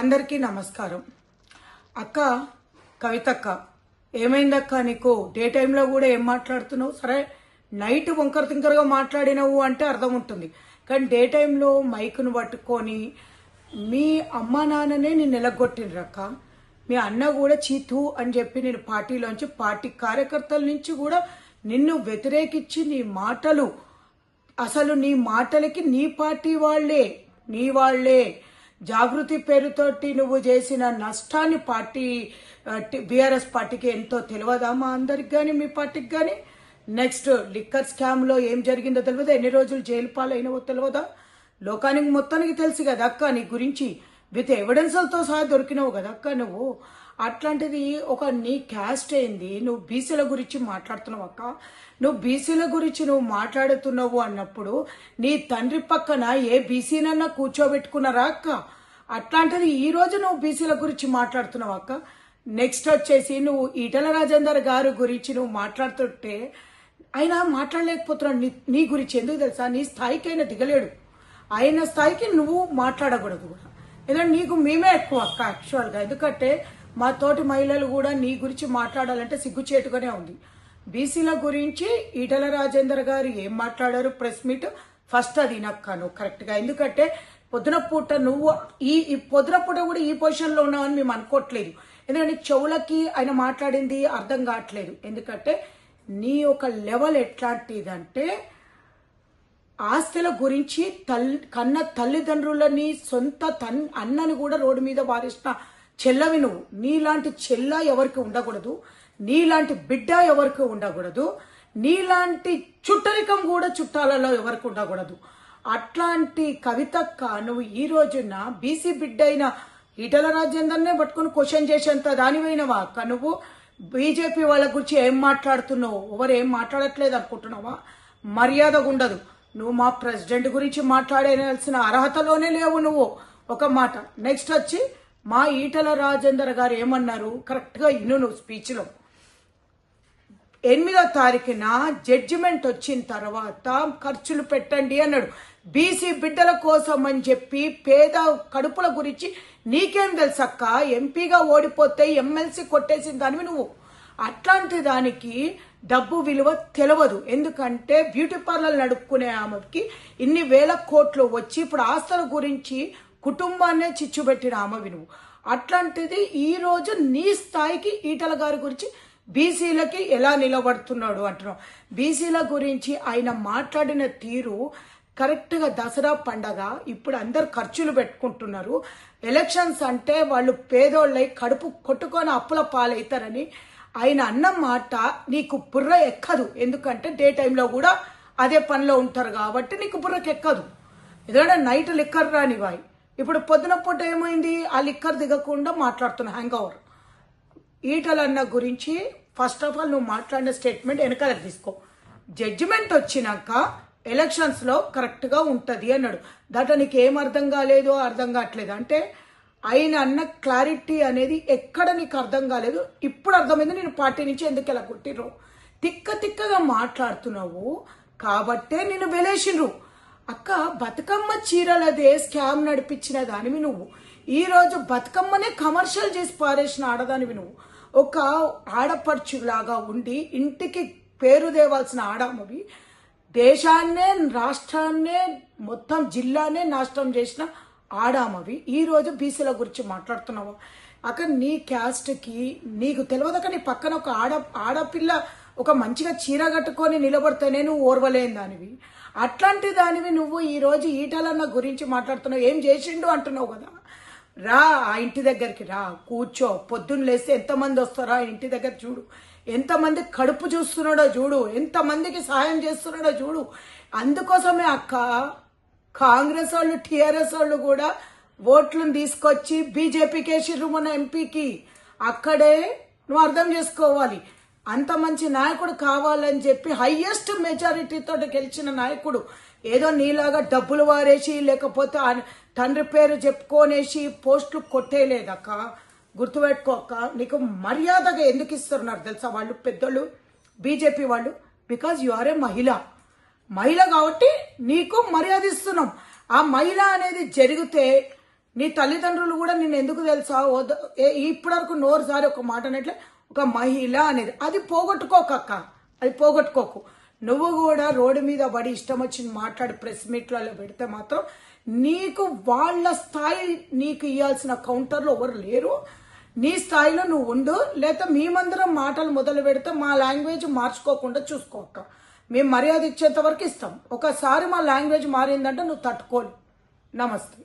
అందరికీ నమస్కారం. అక్క కవితక్క ఏమైందక్క నీకు? డే టైంలో కూడా ఏం మాట్లాడుతున్నావు? సరే నైట్ వంకర తింకరగా మాట్లాడినవు అంటే అర్థం ఉంటుంది. కానీ డే టైంలో మైక్ను పట్టుకొని మీ అమ్మ నాన్ననే నేను నిలగొట్టినరక్క మీ అన్న కూడా చీతు అని చెప్పి నేను పార్టీలోంచి పార్టీ కార్యకర్తల నుంచి కూడా నిన్ను వ్యతిరేకించి నీ మాటలు అసలు నీ మాటలకి నీ పార్టీ వాళ్ళే నీ వాళ్ళే జాగృతి పేరుతోటి నువ్వు చేసిన నష్టాన్ని పార్టీ బీఆర్ఎస్ పార్టీకి ఎంతో తెలియదా మా అందరికి కానీ మీ పార్టీకి కానీ నెక్స్ట్ లిక్కర్ స్కామ్లో ఏం జరిగిందో తెలియదా? ఎన్ని రోజులు జైలు పాలైనవో తెలియదా? లోకానికి మొత్తానికి తెలుసు కదా అక్క నీ గురించి. విత్ ఎవిడెన్స్లతో సహా దొరికినావు కదా అక్క నువ్వు. అట్లాంటిది ఒక నీ క్యాస్ట్ అయింది నువ్వు బీసీల గురించి మాట్లాడుతున్నావు అక్క. నువ్వు బీసీల గురించి నువ్వు మాట్లాడుతున్నావు అన్నప్పుడు నీ తండ్రి పక్కన ఏ బీసీనన్నా కూర్చోబెట్టుకున్నారా అక్క? అట్లాంటిది ఈ రోజు నువ్వు బీసీల గురించి మాట్లాడుతున్నావు అక్క. నెక్స్ట్ వచ్చేసి నువ్వు ఈటల రాజేందర్ గారు గురించి నువ్వు మాట్లాడుతుంటే ఆయన మాట్లాడలేకపోతున్నాడు. నీ నీ గురించి ఎందుకు తెలుసా? నీ స్థాయికి ఆయన దిగలేడు. ఆయన స్థాయికి నువ్వు మాట్లాడకూడదు కూడా. ఎందుకంటే నీకు మేమే ఎక్కువ అక్క యాక్చువల్గా ఎందుకంటే మా తోటి మహిళలు కూడా నీ గురించి మాట్లాడాలంటే సిగ్గుచేటుగానే ఉంది. బీసీల గురించి ఈటల రాజేందర్ గారు ఏం మాట్లాడారు? ప్రెస్ మీట్ ఫస్ట్ అది నక్క నువ్వు కరెక్ట్గా ఎందుకంటే పొద్దున పూట నువ్వు ఈ ఈ పొద్దున పూట కూడా ఈ పొజిషన్లో ఉన్నావని మేము అనుకోవట్లేదు ఎందుకంటే చెవులకి ఆయన మాట్లాడింది అర్థం కావట్లేదు. ఎందుకంటే నీ యొక్క లెవెల్ ఎట్లాంటిదంటే ఆస్తుల గురించి తల్లి కన్న తల్లిదండ్రులని సొంత తన్ అన్నని కూడా రోడ్డు మీద వారిస్తున్న చెల్లవి నువ్వు. నీలాంటి చెల్ల ఎవరికి ఉండకూడదు. నీలాంటి బిడ్డ ఎవరికి ఉండకూడదు. నీలాంటి చుట్టరికం కూడా చుట్టాలలో ఎవరికి ఉండకూడదు. అట్లాంటి కవితక్క నువ్వు ఈ రోజున బీసీ బిడ్డ అయిన ఈటల రాజేందర్నే పట్టుకుని క్వశ్చన్ చేసేంత దానివైనవా అక్క? నువ్వు బీజేపీ వాళ్ళ గురించి ఏం మాట్లాడుతున్నావు? ఎవరు ఏం మాట్లాడట్లేదు అనుకుంటున్నావా? మర్యాదగా ఉండదు నువ్వు మా ప్రెసిడెంట్ గురించి మాట్లాడేయాల్సిన అర్హతలోనే లేవు నువ్వు. ఒక మాట. నెక్స్ట్ వచ్చి మా ఈటల రాజేందర్ గారు ఏమన్నారు? కరెక్ట్గా ఇను నువ్వు స్పీచ్లో. ఎనిమిదో తారీఖున జడ్జిమెంట్ వచ్చిన తర్వాత ఖర్చులు పెట్టండి అన్నాడు. బీసీ బిడ్డల కోసం అని చెప్పి పేద కడుపుల గురించి నీకేం తెలుసక్క? ఎంపీగా ఓడిపోతే ఎమ్మెల్సీ కొట్టేసిన దానివి నువ్వు. అట్లాంటి దానికి డబ్బు విలువ తెలియదు ఎందుకంటే బ్యూటీ పార్లర్ నడుపుకునే ఆమెకి ఇన్ని వేల కోట్లు వచ్చి ఇప్పుడు ఆస్తుల గురించి కుటుంబాన్నే చిచ్చుబెట్టిన ఆమె నువ్వు. అట్లాంటిది ఈ రోజు నీ స్థాయికి ఈటల గారి గురించి బీసీలకి ఎలా నిలబడుతున్నాడు అంటున్నావు. బీసీల గురించి ఆయన మాట్లాడిన తీరు కరెక్ట్గా దసరా పండగ ఇప్పుడు అందరు ఖర్చులు పెట్టుకుంటున్నారు. ఎలక్షన్స్ అంటే వాళ్ళు పేదోళ్ళై కడుపు కొట్టుకొని అప్పుల పాలవుతారని ఆయన అన్న మాట నీకు బుర్ర ఎక్కదు. ఎందుకంటే డే టైంలో కూడా అదే పనిలో ఉంటారు కాబట్టి నీకు బుర్రకి ఎక్కదు. ఎందుకంటే నైట్ లిక్కర్ రానివాయి ఇప్పుడు పొద్దున పూట ఏమైంది? ఆ లిక్కర్ దిగకుండా మాట్లాడుతున్నా హ్యాంగ్ ఓవర్ ఈటలన్న గురించి ఫస్ట్ ఆఫ్ ఆల్ నువ్వు మాట్లాడిన స్టేట్మెంట్ వెనకాల తీసుకో. జడ్జిమెంట్ వచ్చినాక ఎలక్షన్స్లో కరెక్ట్గా ఉంటుంది అన్నాడు. దాంట్లో నీకు ఏం అర్థం కాలేదు అర్థం కావట్లేదు. అంటే ఆయన అన్న క్లారిటీ అనేది ఎక్కడ నీకు అర్థం కాలేదు? ఇప్పుడు అర్థమైంది నేను పార్టీ నుంచి ఎందుకు ఇలా కొట్టిర్రు? తిక్క తిక్కగా మాట్లాడుతున్నావు కాబట్టే నేను వెలేసిండ్రు అక్క బతుకమ్మ చీరలదే స్కామ్ నడిపించిన దానివి నువ్వు. ఈరోజు బతుకమ్మనే కమర్షియల్ చేసి పారేసిన ఆడదానివి నువ్వు. ఒక ఆడపడుచులాగా ఉండి ఇంటికి పేరు తేవాల్సిన ఆడమ్మవి దేశాన్నే రాష్ట్రాన్నే మొత్తం జిల్లానే నాశనం చేసిన ఆడామవి ఈరోజు బీసీల గురించి మాట్లాడుతున్నావు అక్కడ నీ క్యాస్ట్కి నీకు తెలియదక నీ పక్కన ఒక ఆడ ఆడపిల్ల ఒక మంచిగా చీర కట్టుకొని నిలబడితేనే నువ్వు ఓర్వలేని దానివి. అట్లాంటి దానివి నువ్వు ఈరోజు ఈటలన్న గురించి మాట్లాడుతున్నావు. ఏం చేసిండు అంటున్నావు కదా. రా ఆ ఇంటి దగ్గరికి రా కూర్చో. పొద్దున్న లేస్తే ఎంతమంది వస్తారో ఆ ఇంటి దగ్గర చూడు. ఎంతమంది కడుపు చూస్తున్నాడో చూడు ఎంతమందికి సహాయం చేస్తున్నాడో చూడు. అందుకోసమే అక్క కాంగ్రెస్ వాళ్ళు టీఆర్ఎస్ వాళ్ళు కూడా ఓట్లను తీసుకొచ్చి బీజేపీకి వేసిర్రు మన ఎంపీకి అక్కడే నువ్వు అర్థం చేసుకోవాలి. అంత మంచి నాయకుడు కావాలని చెప్పి హయ్యెస్ట్ మెజారిటీతో గెలిచిన నాయకుడు ఏదో నీలాగా డబ్బులు వారేసి లేకపోతే తండ్రి పేరు చెప్పుకోనేసి పోస్టులు కొట్టేయలేదక్క గుర్తుపెట్టుకోక నీకు మర్యాదగా ఎందుకు ఇస్తున్నారు తెలుసా? వాళ్ళు పెద్దోళ్ళు బీజేపీ వాళ్ళు బికాజ్ యు ఆర్ ఏ మహిళ. మహిళ కాబట్టి నీకు మర్యాద ఇస్తున్నాం. ఆ మహిళ అనేది జరిగితే నీ తల్లిదండ్రులు కూడా నేను ఎందుకు తెలుసా? వద్ద- ఏ- ఇప్పటివరకు నోరుసారి ఒక మాట అనేట్లే ఒక మహిళ అనేది. అది పోగొట్టుకోకక్క అది పోగొట్టుకోకు. నువ్వు కూడా రోడ్డు మీద పడి ఇష్టం వచ్చింది మాట్లాడి ప్రెస్ మీట్లలో పెడితే మాత్రం నీకు వాళ్ళ స్థాయి నీకు ఇవ్వాల్సిన కౌంటర్లు ఎవరు లేరు. నీ స్థాయిలో నువ్వు ఉండు లేదా మేమందరం మాటలు మొదలు పెడితే మా లాంగ్వేజ్ మార్చుకోకుండా చూసుకోక మేము మర్యాద ఇచ్చేంత వరకు ఇస్తాం. ఒకసారి మా లాంగ్వేజ్ మారిందంటే నువ్వు తట్టుకోలేవు. నమస్తే.